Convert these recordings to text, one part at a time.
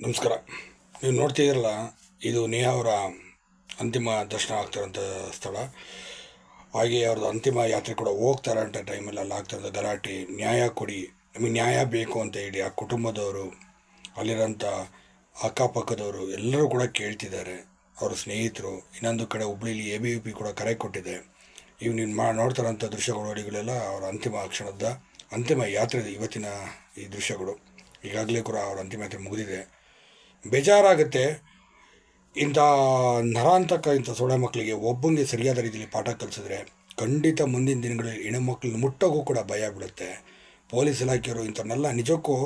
ನಮಸ್ಕಾರ. ನೀವು ನೋಡ್ತಿದ್ದೀರಲ್ಲ ಇದು ನೇಹಾ ಅವರ ಅಂತಿಮ ದರ್ಶನ ಆಗ್ತಿರೋಂಥ ಸ್ಥಳ. ಹಾಗೆ ಅವ್ರದ್ದು ಅಂತಿಮ ಯಾತ್ರೆ ಕೂಡ ಹೋಗ್ತಾರೆ ಅಂತ ಟೈಮಲ್ಲಿ ಅಲ್ಲಿ ಆಗ್ತಿರೋದು ಗಲಾಟೆ, ನ್ಯಾಯ ಕೊಡಿ, ನಮಗೆ ನ್ಯಾಯ ಬೇಕು ಅಂತ ಹೇಳಿ ಆ ಕುಟುಂಬದವರು ಅಲ್ಲಿರೋಂಥ ಅಕ್ಕಪಕ್ಕದವರು ಎಲ್ಲರೂ ಕೂಡ ಕೇಳ್ತಿದ್ದಾರೆ. ಅವರ ಸ್ನೇಹಿತರು, ಇನ್ನೊಂದು ಕಡೆ ಹುಬ್ಳಿಲಿ ಎ ಬಿ ಯು ಪಿ ಕೂಡ ಕರೆ ಕೊಟ್ಟಿದೆ. ಇವು ನೀನು ಮಾ ನೋಡ್ತಾರಂಥ ದೃಶ್ಯಗಳಡಿಗಳೆಲ್ಲ ಅವರ ಅಂತಿಮ ಕ್ಷಣದ ಅಂತಿಮ ಯಾತ್ರೆ ಇವತ್ತಿನ ಈ ದೃಶ್ಯಗಳು. ಈಗಾಗಲೇ ಕೂಡ ಅವರ ಅಂತಿಮ ಯಾತ್ರೆ ಮುಗಿದಿದೆ. ಬೇಜಾರಾಗುತ್ತೆ. ಇಂಥ ನರಾಂತಕ ಇಂಥ ಸೊಳ್ಳೆ ಮಕ್ಕಳಿಗೆ ಒಬ್ಬಂಗೆ ಸರಿಯಾದ ರೀತಿಯಲ್ಲಿ ಪಾಠ ಕಲಿಸಿದ್ರೆ ಖಂಡಿತ ಮುಂದಿನ ದಿನಗಳಲ್ಲಿ ಹೆಣ್ಣುಮಕ್ಳನ್ನ ಮುಟ್ಟೋಗೂ ಕೂಡ ಭಯ ಬಿಡುತ್ತೆ ಪೊಲೀಸ್ ಇಲಾಖೆಯವರು ಇಂಥವನ್ನೆಲ್ಲ ನಿಜಕ್ಕೂ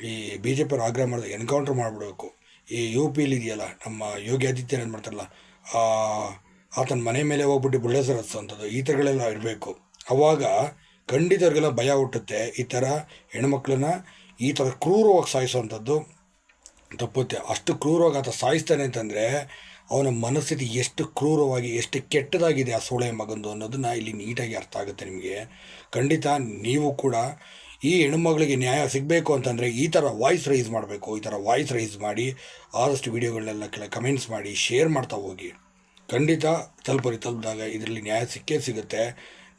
ಈ ಬಿ ಜೆ ಪಿಯವರು ಆಗ್ರಹ ಮಾಡಿದ್ರೆ ಎನ್ಕೌಂಟ್ರ್ ಮಾಡಿಬಿಡಬೇಕು. ಈ ಯು ಪಿಲಿ ಇದೆಯಲ್ಲ ನಮ್ಮ ಯೋಗಿ ಆದಿತ್ಯನಾಥ್ ಮಾಡ್ತಾರಲ್ಲ ಆ, ಆತನ ಮನೆ ಮೇಲೆ ಹೋಗ್ಬಿಟ್ಟು ಬುಲ್ಡೇಸರ್ ಹಚ್ಚೋಂಥದ್ದು ಈ ಥರಗಳೆಲ್ಲ ಇರಬೇಕು. ಅವಾಗ ಖಂಡಿತ ಅವ್ರಿಗೆಲ್ಲ ಭಯ ಹುಟ್ಟುತ್ತೆ. ಈ ಥರ ಹೆಣ್ಮಕ್ಳನ್ನ ಈ ಥರ ಕ್ರೂರವಾಗಿ ಸಾಯಿಸೋವಂಥದ್ದು ತಪ್ಪುತ್ತೆ. ಅಷ್ಟು ಕ್ರೂರವಾಗಿ ಆತ ಸಾಯಿಸ್ತಾನೆ ಅಂತಂದರೆ ಅವನ ಮನಸ್ಥಿತಿ ಎಷ್ಟು ಕ್ರೂರವಾಗಿ, ಎಷ್ಟು ಕೆಟ್ಟದಾಗಿದೆ ಆ ಸೋಳೆ ಮಗಂದು ಅನ್ನೋದನ್ನ ಇಲ್ಲಿ ನೀಟಾಗಿ ಅರ್ಥ ಆಗುತ್ತೆ ನಿಮಗೆ. ಖಂಡಿತ ನೀವು ಕೂಡ ಈ ಹೆಣ್ಮಗಳಿಗೆ ನ್ಯಾಯ ಸಿಗಬೇಕು ಅಂತಂದರೆ ಈ ಥರ ವಾಯ್ಸ್ ರೈಸ್ ಮಾಡಬೇಕು. ಈ ಥರ ವಾಯ್ಸ್ ರೈಸ್ ಮಾಡಿ ಆದಷ್ಟು ವೀಡಿಯೋಗಳನ್ನೆಲ್ಲ ಕೆಲ ಕಮೆಂಟ್ಸ್ ಮಾಡಿ, ಶೇರ್ ಮಾಡ್ತಾ ಹೋಗಿ. ಖಂಡಿತ ತಲುಪರಿ ತಲುಪಿದಾಗ ಇದರಲ್ಲಿ ನ್ಯಾಯ ಸಿಕ್ಕೇ ಸಿಗುತ್ತೆ.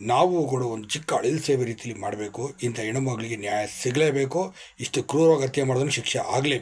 ನಾವು ಕೂಡ ಒಂದು ಚಿಕ್ಕ ಅಳಿಲ್ ಸೇವೆ ರೀತಿಯಲ್ಲಿ ಮಾಡಬೇಕು. ಇಂಥ ಹೆಣ್ಣುಮಗಳಿಗೆ ನ್ಯಾಯ ಸಿಗಲೇಬೇಕು. ಇಷ್ಟು ಕ್ರೂರವಾಗಿ ಹತ್ಯೆ ಮಾಡೋದನ್ನು ಶಿಕ್ಷೆ ಆಗಲೇಬೇಕು.